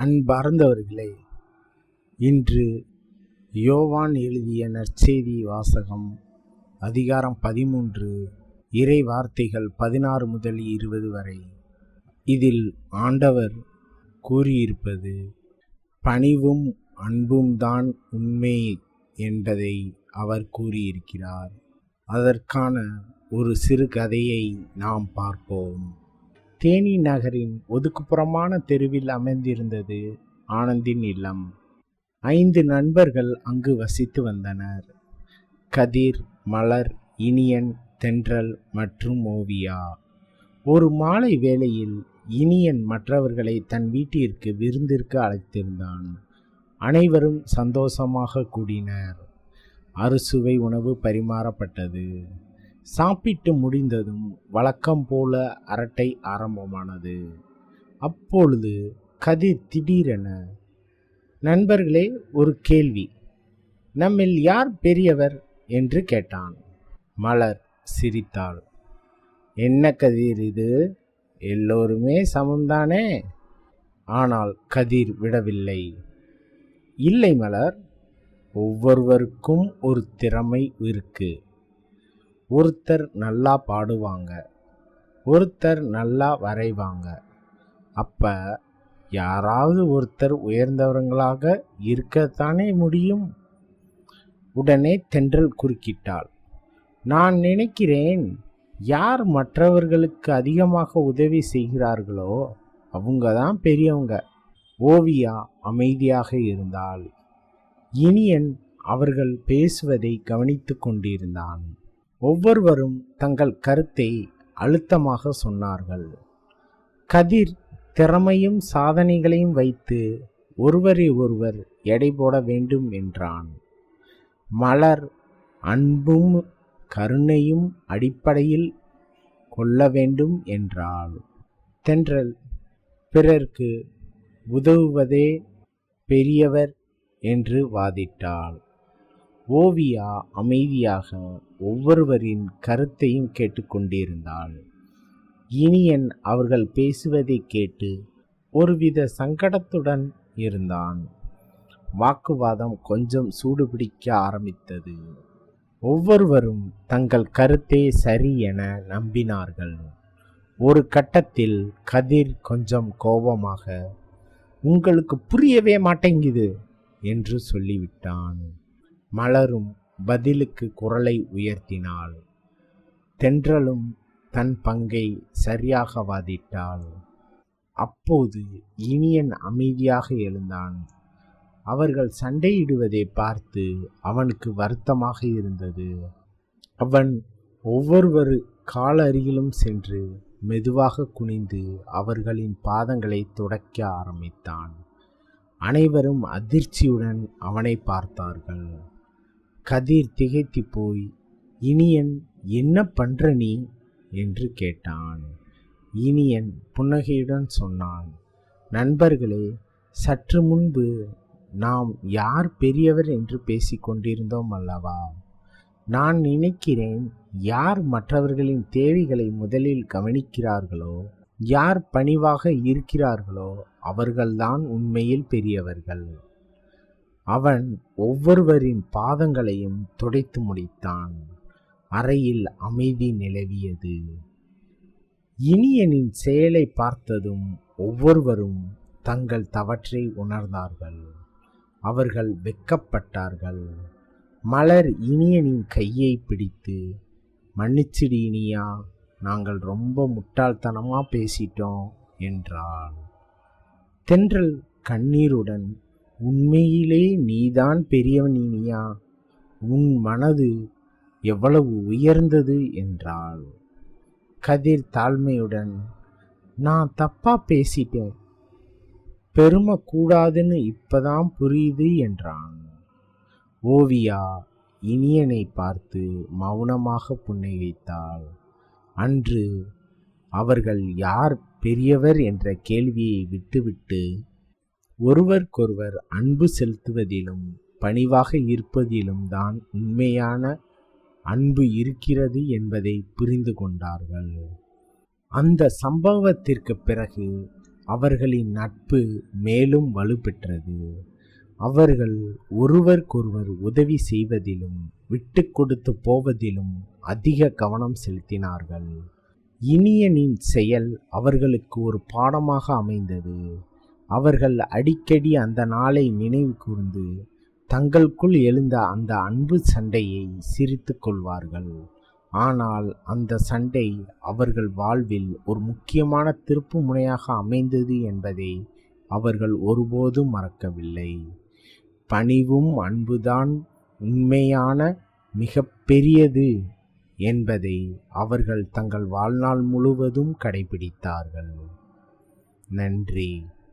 அன்பார்ந்தவர்களே இன்று யோவான் எழுதிய நற்செய்தி வாசகம் அதிகாரம் பதிமூன்று இறை வார்த்தைகள் பதினாறு முதல் இருபது வரை. இதில் ஆண்டவர் கூறியிருப்பது பணிவும் அன்பும் தான் உண்மை என்பதை அவர் கூறியிருக்கிறார். அதற்கான ஒரு சிறு கதையை நாம் பார்ப்போம். தேனி நகரின் ஒதுக்குப்புறமான தெருவில் அமைந்திருந்தது ஆனந்தின் இல்லம். ஐந்து நண்பர்கள் அங்கு வசித்து வந்தனர். கதிர் மலர் இனியன் தென்றல் மற்றும் ஓவியா. ஒரு மாலை வேளையில் இனியன் மற்றவர்களை தன் வீட்டிற்கு விருந்திற்கு அழைத்திருந்தான். அனைவரும் சந்தோஷமாக கூடினர். அறுசுவை உணவு பரிமாறப்பட்டது. சாப்பிட்டு முடிந்ததும் வழக்கம் போல அரட்டை ஆரம்பமானது. அப்பொழுது கதிர் திடீரென நண்பர்களே ஒரு கேள்வி. நம்மில் யார் பெரியவர்? என்று கேட்டான். மலர் சிரித்தாள். என்ன கதிர் இது? எல்லோருமே சமம்தானே ஆனால் கதிர் விடவில்லை. இல்லை மலர். ஒவ்வொருவருக்கும் ஒரு திறமை இருக்குது ஒருத்தர் நல்லா பாடுவாங்க ஒருத்தர் நல்லா வரைவாங்க. அப்போ யாராவது ஒருத்தர் உயர்ந்தவர்களாக இருக்கத்தானே முடியும்? உடனே தென்றல் குறுக்கிட்டாள். நான் நினைக்கிறேன் யார் மற்றவர்களுக்கு அதிகமாக உதவி செய்கிறார்களோ அவங்க தான் பெரியவங்க. ஓவியா அமைதியாக இருந்தாள். இனியன் அவர்கள் பேசுவதை கவனித்து கொண்டிருந்தான். ஒவ்வொருவரும் தங்கள் கருத்தை அழுத்தமாக சொன்னார்கள். கதிர் திறமையும் சாதனைகளையும் வைத்து ஒருவரை ஒருவர் எடை போட வேண்டும் என்றான். மலர் அன்பும் கருணையும் அடிப்படையில் கொள்ள வேண்டும் என்றாள். தென்றல் பிறர்க்கு உதவுவதே பெரியவர் என்று வாதிட்டாள். ஓவியா அமைதியாக ஒவ்வொருவரின் கருத்தையும் கேட்டுக்கொண்டிருந்தாள். இனியன் அவர்கள் பேசுவதை கேட்டு ஒருவித சங்கடத்துடன் இருந்தான். வாக்குவாதம் கொஞ்சம் சூடுபிடிக்க ஆரம்பித்தது. ஒவ்வொருவரும் தங்கள் கருத்தே சரி என நம்பினார்கள். ஒரு கட்டத்தில் கதிர் கொஞ்சம் கோபமாக உங்களுக்கு புரியவே மாட்டேங்குது என்று சொல்லிவிட்டான். மலரும் பதிலுக்கு குரலை உயர்த்தினாள். தென்றலும் தன் பங்கை சரியாக வாதிட்டாள். அப்போது இனியன் அமைதியாக எழுந்தான். அவர்கள் சண்டையிடுவதை பார்த்து அவனுக்கு வருத்தமாக இருந்தது. அவன் ஒவ்வொருவரு கால அருகிலும் சென்று மெதுவாக குனிந்து அவர்களின் பாதங்களை துடைக்க ஆரம்பித்தான். அனைவரும் அதிர்ச்சியுடன் அவனை பார்த்தார்கள். கதிர் திகைத்து போய் இனியன் என்ன பண்ற நீ? என்று கேட்டான். இனியன் புன்னகையுடன் சொன்னான் நண்பர்களே சற்று முன்பு நாம் யார் பெரியவர் என்று பேசிக்கொண்டிருந்தோம் அல்லவா? நான் நினைக்கிறேன் யார் மற்றவர்களின் தேவைகளை முதலில் கவனிக்கிறார்களோ யார் பணிவாக இருக்கிறார்களோ அவர்கள்தான் உண்மையில் பெரியவர்கள். அவன் ஒவ்வொருவரின் பாதங்களையும் துடைத்து முடித்தான். அறையில் அமைதி நிலவியது. இனியனின் செயலை பார்த்ததும் ஒவ்வொருவரும் தங்கள் தவற்றை உணர்ந்தார்கள். அவர்கள் வெக்கப்பட்டார்கள் மலர் இனியனின் கையை பிடித்து மன்னிச்சிடு இனியா நாங்கள் ரொம்ப முட்டாள்தனமாக பேசிட்டோம் என்றாள். தென்றல் கண்ணீருடன் உண்மையிலே நீதான் பெரியவன் இனியா? உன் மனது எவ்வளவு உயர்ந்தது என்றாள். கதிர் தாழ்மையுடன் நான் தப்பா பேசிட்டேன். பெருமை கூடாதுன்னு இப்பதான் புரியுது என்றான். ஓவியா இனியனை பார்த்து மௌனமாக புன்னகைத்தாள் அன்று அவர்கள் யார் பெரியவர் என்ற கேள்வியை விட்டுவிட்டு ஒருவருக்கொருவர் அன்பு செலுத்துவதிலும் பணிவாக இருப்பதிலும் தான் உண்மையான அன்பு இருக்கிறது என்பதை புரிந்து கொண்டார்கள். அந்த சம்பவத்திற்கு பிறகு அவர்களின் நட்பு மேலும் வலுப்பெற்றது. அவர்கள் ஒருவருக்கொருவர் உதவி செய்வதிலும் விட்டு கொடுத்து போவதிலும் அதிக கவனம் செலுத்தினார்கள். இனியனின் செயல் அவர்களுக்கு ஒரு பாடமாக அமைந்தது. அவர்கள் அடிக்கடி அந்த நாளை நினைவு கூர்ந்து தங்களுக்குள் எழுந்த அந்த அன்பு சண்டையை சிரித்து கொள்வார்கள். ஆனால் அந்த சண்டை அவர்கள் வாழ்வில் ஒரு முக்கியமான திருப்பு முனையாக அமைந்தது என்பதை அவர்கள் ஒருபோதும் மறக்கவில்லை. பணிவும் அன்புதான் உண்மையான மிக பெரியது என்பதை அவர்கள் தங்கள் வாழ்நாள் முழுவதும் கடைபிடித்தார்கள். நன்றி.